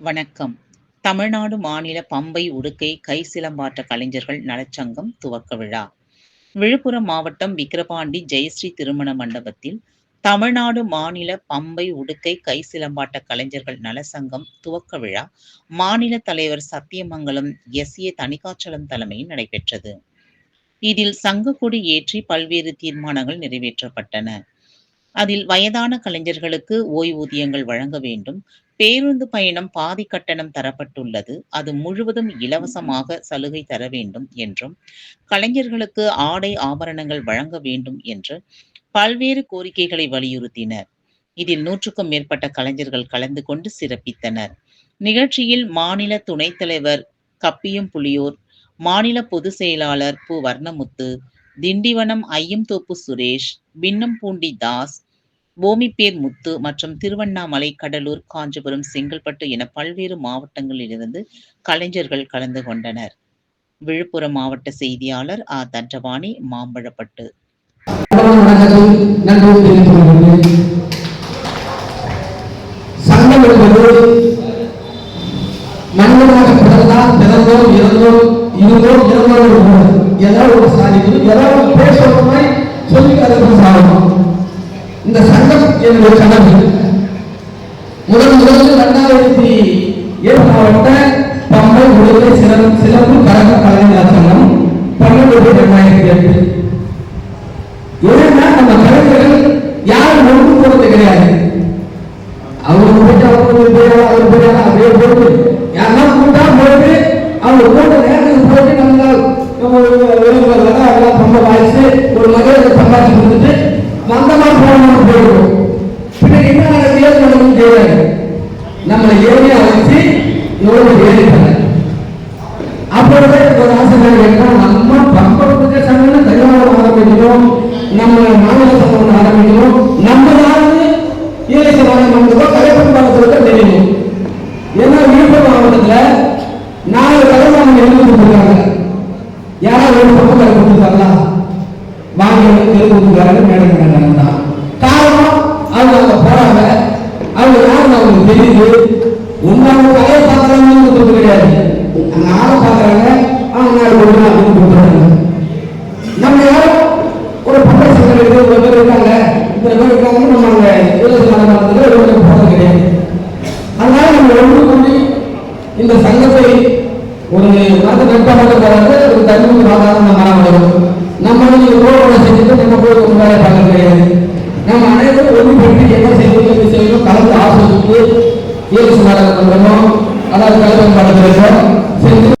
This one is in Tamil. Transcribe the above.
வணக்கம். தமிழ்நாடு மாநில பம்பை உடுக்கை கை சிலம்பாட்ட கலைஞர்கள் நலச்சங்கம் துவக்க விழா. விழுப்புரம் மாவட்டம் விக்கிரபாண்டி ஜெயஸ்ரீ திருமண மண்டபத்தில் தமிழ்நாடு மாநில பம்பை உடுக்கை கை சிலம்பாட்ட கலைஞர்கள் நலசங்கம் துவக்க விழா மாநில தலைவர் சத்தியமங்கலம் எஸ். ஏ. தணிகாச்சலம் தலைமையில் நடைபெற்றது. இதில் சங்கக்கொடி ஏற்றி பல்வேறு தீர்மானங்கள் நிறைவேற்றப்பட்டன. அதில் வயதான கலைஞர்களுக்கு ஓய்வூதியங்கள் வழங்க வேண்டும் பேருந்து பயணம் பாதி கட்டணம் தரப்பட்டுள்ளது. அது முழுவதும் இலவசமாக சலுகை தர வேண்டும் என்றும் கலைஞர்களுக்கு ஆடை ஆபரணங்கள் வழங்க வேண்டும் என்று பல்வேறு கோரிக்கைகளை வலியுறுத்தினர். இதில் நூற்றுக்கும் மேற்பட்ட கலைஞர்கள் கலந்து கொண்டு சிறப்பித்தனர். நிகழ்ச்சியில் மாநில துணைத் தலைவர் கப்பியம் புலியூர் மாநில பொதுச் செயலாளர் பு. வர்ணமுத்து திண்டிவனம் ஐயம்தோப்பு சுரேஷ் பின்னம்பூண்டி தாஸ் பூமிப்பேர் முத்து மற்றும் திருவண்ணாமலை கடலூர் காஞ்சிபுரம் செங்கல்பட்டு என பல்வேறு மாவட்டங்களிலிருந்து கலைஞர்கள் கலந்து கொண்டனர். விழுப்புரம் மாவட்ட செய்தியாளர் ஆ தண்டவாணி மாம்பழப்பட்டு. சங்கம் என்பது மனிதனாக பிறந்தால் பிறந்தோம் இறந்தோம் இருந்தோம் இறந்தோம் ஏதாவது ஒரு சாதிக்கணும் ஏதாவது சொல்லி இந்த சங்கம் என்னுடைய கனவு முதல் முதலில் இரண்டாயிரத்தி ஏழாவட்ட பம்பை உடலை சிறப்பு சிறப்பு கழக கலைஞர் சங்கம் பன்னெண்டு இரண்டாயிரத்தி எட்டு. ஏன்னா நம்ம கலைஞர்கள் யாரும் ஒன்று போறது கிடையாது. அவங்க போயிட்டு அவங்க போய் அவர் போய் அப்படியே போட்டு யாருன்னா கூட்டா போயிட்டு அவங்க போட்ட நேரத்துக்கு போயிட்டு நம்ம நம்ம வெளியூர்ல எல்லாம் ரொம்ப வாய்ச்சி ஒரு மகளிர் சம்பாதிச்சு கொடுத்து மந்தமா என்ன நடக்குது ஏது நடக்கும் நம்மளை ஏரியா வச்சு எவ்வளவு ஏறிட்டாங்க அப்பொழுது ஒரு ஆசை என்ன நம்ம பம்பத்துக்கு சங்கம் தனியார் ஆரம்பிக்கணும் நம்ம மாநில சங்கம் ஆரம்பிக்கணும் நம்ம நாடு ஈழை நமக்கு கலைப்பன் பாலத்தில் தெரியணும் ஏன்னா விழுப்புரம் மாவட்டத்தில் நாலு கலைமானம் எழுதி கொடுத்துருக்காங்க. யாராவது ஒரு பக்கம் கொடுத்துருக்காங்களா? வாங்கி எழுதி கொடுத்துருக்காங்க மேடம் யாருன்னு அவங்களுக்கு தெரியுது உண்மையான கொடுத்தது கிடையாது அங்க ஆளை பார்க்கறாங்க அவங்க நாடு அப்படின்னு கொடுக்குறாங்க நம்ம யாரும் ஒரு பட்ட சங்கர் இருக்கு ஒரு பேர் இருக்காங்க. இத்தனை பேர் இருக்காங்கன்னு நம்ம அங்க இருபது மாதத்துல இருபது கிடையாது. அதனால நம்ம ஒன்று கூடி இந்த சங்கத்தை ஒரு மத நட்பாக போறது ஒரு தனிமை வாதாரம் மரம் வரும் நம்ம நீங்க ரோடு செஞ்சுட்டு நம்ம போய் ஒரு வேலை பார்க்க கிடையாது. நம்ம அனைவரும் ஒன்றுபட்டு என்ன செய்யணும் செய்யணும் கலந்து ఏ ఏ సుమారు అలాగే కలపడం